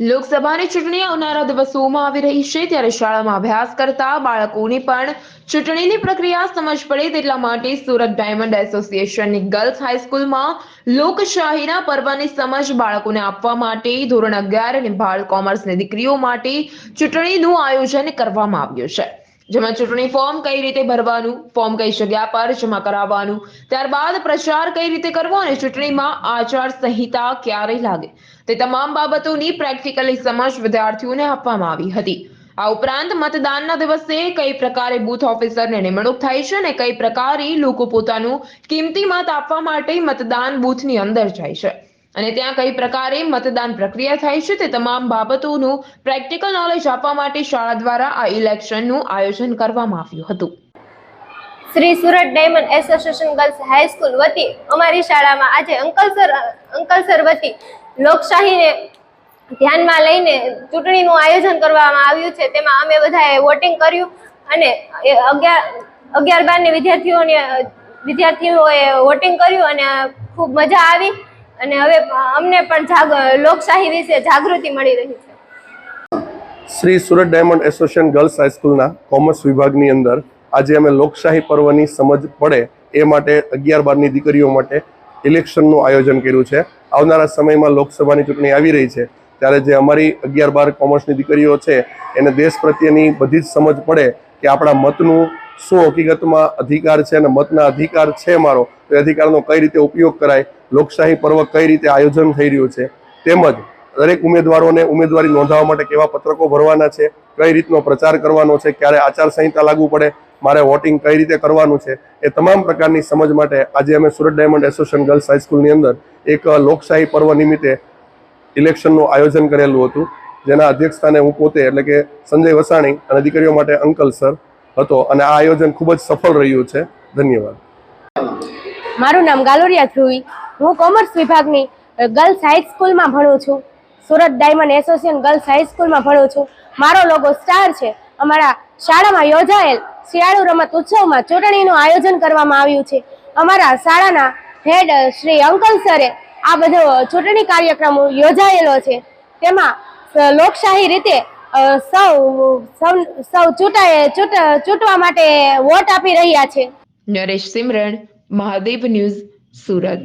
લોકસભાની ચૂંટણી આવનારા દિવસોમાં આવી રહી છે ત્યારે શાળામાં અભ્યાસ કરતા બાળકોને પણ ચૂંટણીની પ્રક્રિયા સમજ પડે તેટલા માટે સુરત ડાયમંડ એસોસિએશનની ગર્લ્સ હાઈસ્કૂલમાં લોકશાહીના પર્વની સમજ બાળકોને આપવા માટે ધોરણ અગિયાર અને બાળ કોમર્સની દીકરીઓ માટે ચૂંટણીનું આયોજન કરવામાં આવ્યું છે. જેમાં ચૂંટણી ફોર્મ કઈ રીતે ભરવાનું ફોર્મ કઈ જગ્યા પર જમા કરાવવાનું, ત્યારબાદ પ્રચાર કઈ રીતે કરવો અને ચૂંટણીમાં આચાર સંહિતા ક્યારે લાગે? તે તમામ બાબતોની પ્રેક્ટિકલી સમજ વિદ્યાર્થીઓને આપવામાં આવી હતી. આ ઉપરાંત મતદાનના દિવસે કઈ પ્રકારે બૂથ ઓફિસરની નિમણૂક થાય છે અને કઈ પ્રકારે લોકો પોતાનું કિંમતી મત આપવા માટે મતદાન બૂથની અંદર જાય છે. અને ત્યાં કઈ પ્રકારે મતદાન પ્રક્રિયા થાય છે તે તમામ બાબતોનું પ્રેક્ટિકલ નોલેજ આપવા માટે શાળા દ્વારા આ ઇલેક્શનનું આયોજન કરવામાં આવ્યું હતું. Shri Surat diamond association girls high school વતી અમારી શાળામાં આજે અંકલ સર, અંકલ વતી લોકશાહીને ધ્યાનમાં લઈને ચૂંટણીનું આયોજન કરવામાં આવ્યું છે. તેમાં અમે બધાએ વોટિંગ કર્યું અને અગિયાર અગિયાર બારની વિદ્યાર્થીઓને, વિદ્યાર્થીઓએ વોટિંગ કર્યું અને ખૂબ મજા આવી. અને હવે અમને પણ લોકશાહી વિશે જાગૃતિ મળી રહી છે. Shri Surat diamond association girls હાઈસ્કૂલના commerce વિભાગની અંદર આજે અમે લોકશાહી પર્વની સમજ પડે એ માટે અગિયાર બારની દીકરીઓ માટે ઇલેક્શનનું આયોજન કર્યું છે. આવનારા સમયમાં લોકસભાની ચૂંટણી આવી રહી છે. ત્યારે જે અમારી અગિયાર બાર કોમર્સની દીકરીઓ છે, એને દેશ પ્રત્યેની બધી જ સમજ પડે કે આપણા મતનું શું હકીકતમાં અધિકાર છે અને મતના અધિકાર છે મારો? તો અધિકારનો કઈ રીતે ઉપયોગ કરાય? લોકશાહી પર્વ કઈ રીતે આયોજન થઈ રહ્યું છે? તેમજ દરેક ઉમેદવારોને ઉમેદવારી નોંધાવવા માટે કેવા પત્રકો ભરવાના છે? કઈ રીતનો પ્રચાર કરવાનો છે? ક્યારે આચારસંહિતા લાગુ પડે? મારે વોટિંગ કઈ રીતે કરવાનું છે? એ તમામ પ્રકારની સમજ માટે આજે અમે સુરત ડાયમંડ એસોસિએશન ગર્લ્સ હાઈસ્કૂલની અંદર એક લોકશાહી પર્વ નિમિત્તે ઇલેક્શનનું આયોજન કરેલું હતું. જેના અધ્યક્ષ સ્થાને હું પોતે એટલે કે સંજય વસાણી અને દીકરીઓ માટે અંકલ સર હતો અને આ આયોજન ખૂબ જ સફળ રહ્યું છે. ધન્યવાદ. મારું નામ ગાલોરિયા ધ્રુવી. હું કોમર્સ વિભાગની ગર્લ્સ હાઈ સ્કૂલમાં ભણું છું. Surat diamond association girls high સ્કૂલમાં ભણું છું. મારો લોગો સ્ટાર છે. અમારા શાળામાં યોજાયેલ શિયાળુ રમત ઉત્સવમાં ચૂંટણીનું આયોજન કરવામાં આવ્યું છે. અમારા શાળાના હેડ શ્રી અંકલ સરે આ બધો ચૂંટણી કાર્યક્રમ યોજાયેલો છે. તેમાં લોકશાહી રીતે સૌ સૌ સૌ ચૂંટાય, ચૂંટ, ચૂંટવા માટે વોટ આપી રહ્યા છે. નરેશ સિમરણ, મહાદેવ ન્યૂઝ, સુરત.